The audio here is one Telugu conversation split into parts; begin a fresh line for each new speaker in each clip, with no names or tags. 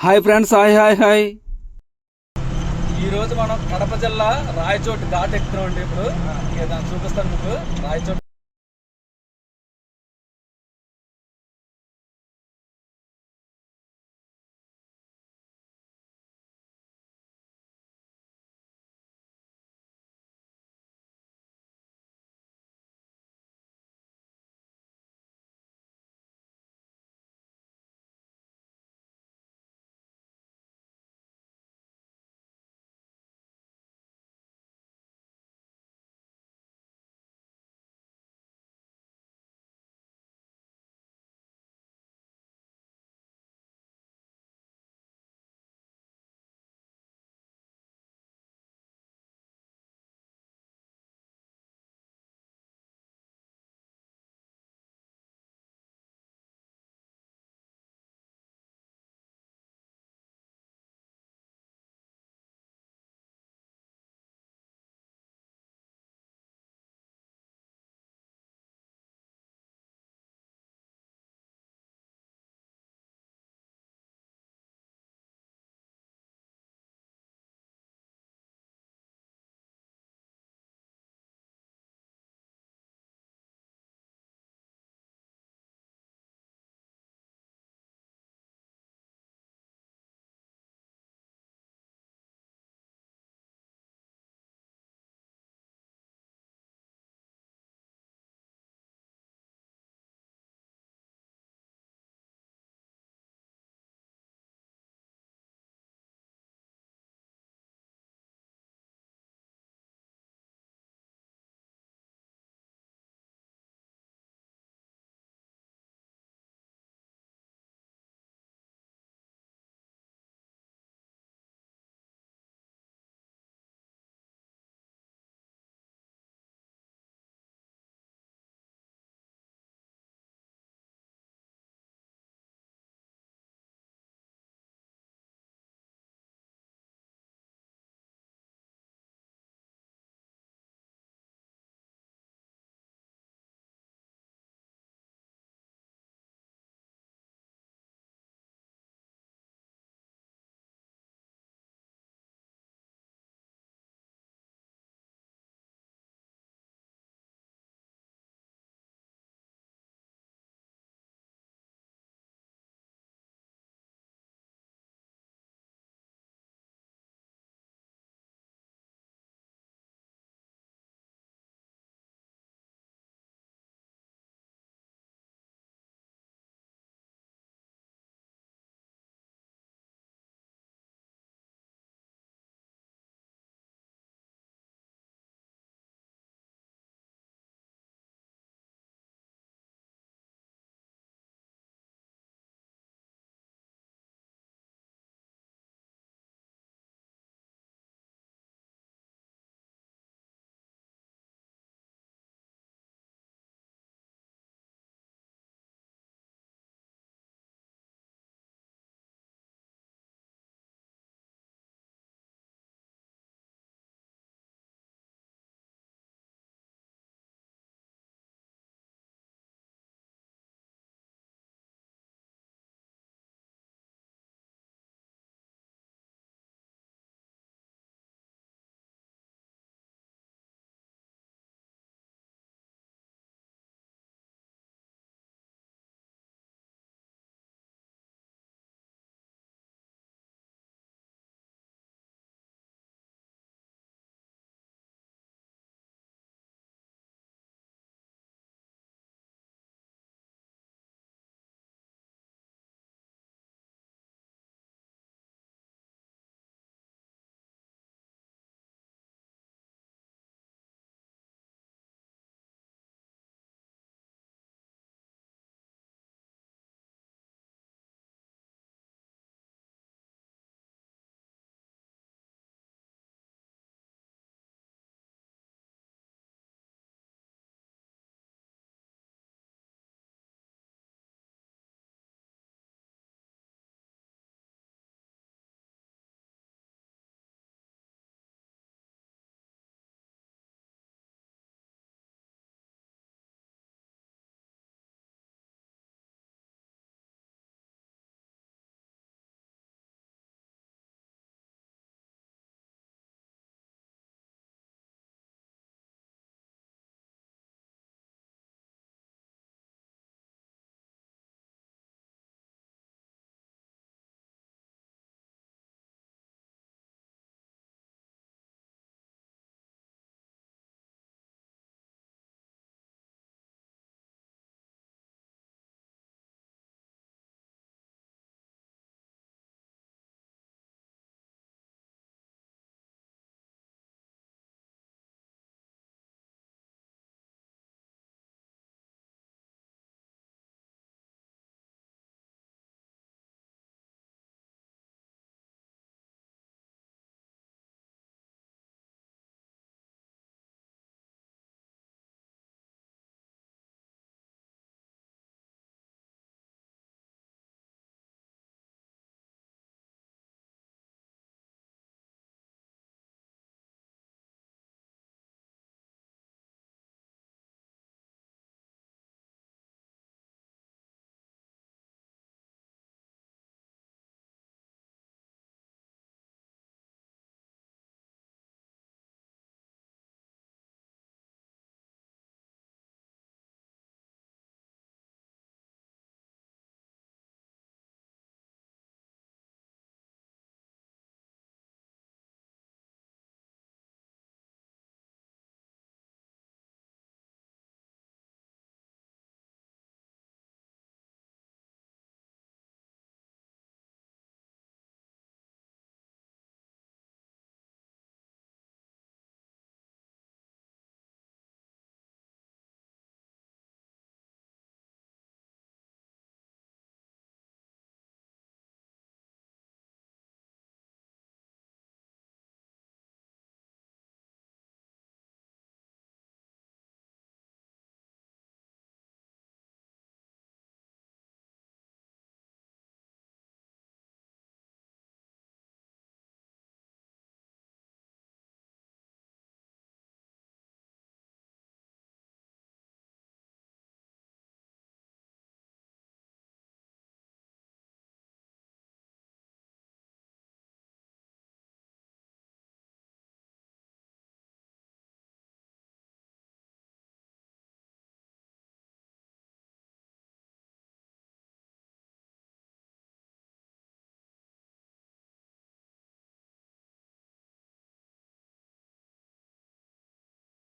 Hi friends hi hi hi.
ఈ రోజు మనం కడప జిల్లా రాయచోటి ఘాట్ ఎక్కుతున్నాం ఇప్పుడు. ఇక దాన్ని చూపిస్తాను మీకు. రాయచోటి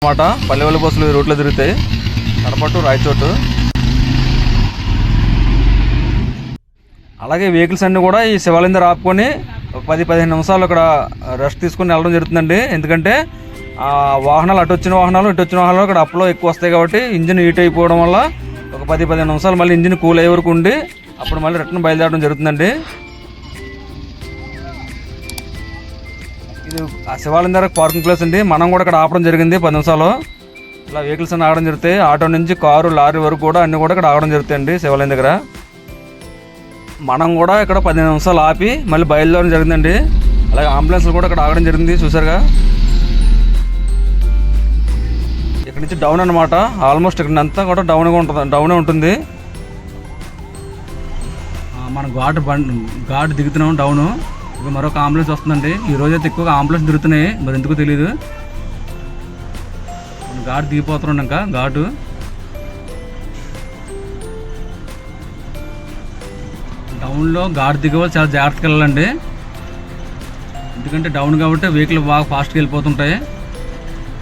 అనమాట పల్లెవల్లి బస్సులు ఈ రూట్లో తిరుగుతాయి. కడపట్టు రాయచోటు. అలాగే వెహికల్స్ అన్నీ కూడా ఈ శివాలయం ఆపుకొని ఒక పది పదిహేను నిమిషాలు ఇక్కడ రెస్ట్ తీసుకొని వెళ్ళడం జరుగుతుందండి. ఎందుకంటే వాహనాలు అటు వచ్చిన వాహనాలు ఇటు వచ్చిన వాహనాలు ఇక్కడ అప్లో ఎక్కువ వస్తాయి కాబట్టి ఇంజిన్ హీట్ అయిపోవడం వల్ల ఒక పది పదిహేను నిమిషాలు మళ్ళీ ఇంజిన్ కూల్ అయ్యే వరకు ఉండి అప్పుడు మళ్ళీ రిటర్న్ బయలుదేరడం జరుగుతుందండి. ఆ శివాలయం దగ్గర పార్కింగ్ ప్లేస్ అండి. మనం కూడా ఇక్కడ ఆపడం జరిగింది పది నిమిషాలు. ఇలా వెహికల్స్ అన్ని ఆగడం జరుగుతాయి ఆటో నుంచి కారు లారీ వరకు కూడా అన్ని కూడా ఇక్కడ ఆగడం జరుగుతాయండి శివాలయం దగ్గర. మనం కూడా ఇక్కడ పదిహేను నిమిషాలు ఆపి మళ్ళీ బయలుదేరడం జరిగిందండి. అలాగే అంబులెన్స్లు కూడా ఇక్కడ ఆగడం జరిగింది చూసారుగా ఇక్కడ నుంచి డౌన్ అనమాట ఆల్మోస్ట్ ఇక్కడ అంతా కూడా డౌన్గా ఉంటుంది డౌనే ఉంటుంది. మన మనం ఘాట్ బండ్ ఘాట్ దిగుతున్నాం డౌను ఇప్పుడు మరొక అంబులెన్స్ వస్తుందండి. ఈ రోజు అయితే ఎక్కువగా అంబులెన్స్ దొరుకుతున్నాయి మరి ఎందుకో తెలియదు మనం ఘాట్ దిగిపోతున్నాం ఇంకా ఘాటు డౌన్లో ఘాట్ దిగవాలి చాలా జాగ్రత్తగా వెళ్ళాలండి. ఎందుకంటే డౌన్ కాబట్టి వెహికల్ బాగా ఫాస్ట్గా వెళ్ళిపోతుంటాయి.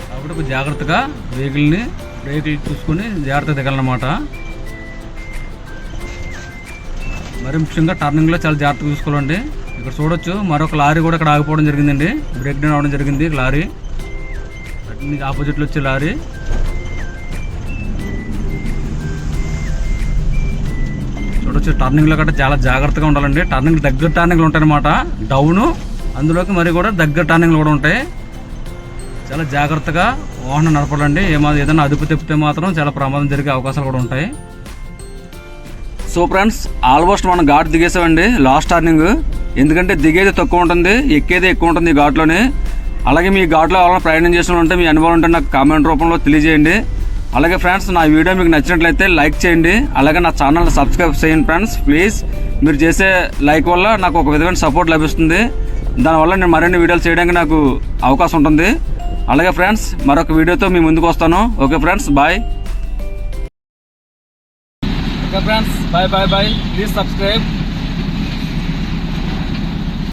కాబట్టి కొంచెం జాగ్రత్తగా వెహికల్ని బ్రేకులు చూసుకొని జాగ్రత్తగా దిగాలన్నమాట. మరి ముఖ్యంగా టర్నింగ్లో చాలా జాగ్రత్తగా చూసుకోవాలండి. ఇక్కడ చూడొచ్చు. మరొక లారీ కూడా ఇక్కడ ఆగిపోవడం జరిగిందండి. బ్రేక్ డౌన్ అవడం జరిగింది లారీ. అటు ఆపోజిట్లో వచ్చే లారీ. చూడొచ్చు టర్నింగ్లో గట్రా చాలా జాగ్రత్తగా ఉండాలండి. టర్నింగ్ దగ్గర టర్నింగ్లు ఉంటాయన్నమాట. డౌను అందులోకి మరి కూడా దగ్గర టర్నింగ్లు కూడా ఉంటాయి. చాలా జాగ్రత్తగా వాహనం నడపాలండి. ఏమో ఏదైనా అదుపు తెప్పితే మాత్రం చాలా ప్రమాదం జరిగే అవకాశాలు కూడా ఉంటాయి. సో ఫ్రెండ్స్ ఆల్మోస్ట్ మనం ఘాట్ దిగేసామండి. లాస్ట్ టర్నింగ్ ఎందుకంటే దిగేది తక్కువ ఉంటుంది ఎక్కేది ఎక్కువ ఉంటుంది ఈ ఘాట్లోనే. అలాగే మీ ఘాట్లో ఎవరైనా ప్రయాణం చేసిన ఉంటే మీ అనుభవం ఉంటే నాకు కామెంట్ రూపంలో తెలియజేయండి. అలాగే ఫ్రెండ్స్ నా వీడియో మీకు నచ్చినట్లయితే లైక్ చేయండి. అలాగే నా ఛానల్ సబ్స్క్రైబ్ చేయండి ఫ్రెండ్స్. ప్లీజ్ మీరు చేసే లైక్ వల్ల నాకు ఒక విధమైన సపోర్ట్ లభిస్తుంది. దానివల్ల నేను మరిన్ని వీడియోలు చేయడానికి నాకు అవకాశం ఉంటుంది. అలాగే ఫ్రెండ్స్ మరొక వీడియోతో మీ ముందుకు వస్తాను. Okay friends bye. Okay friends bye bye bye. Please subscribe.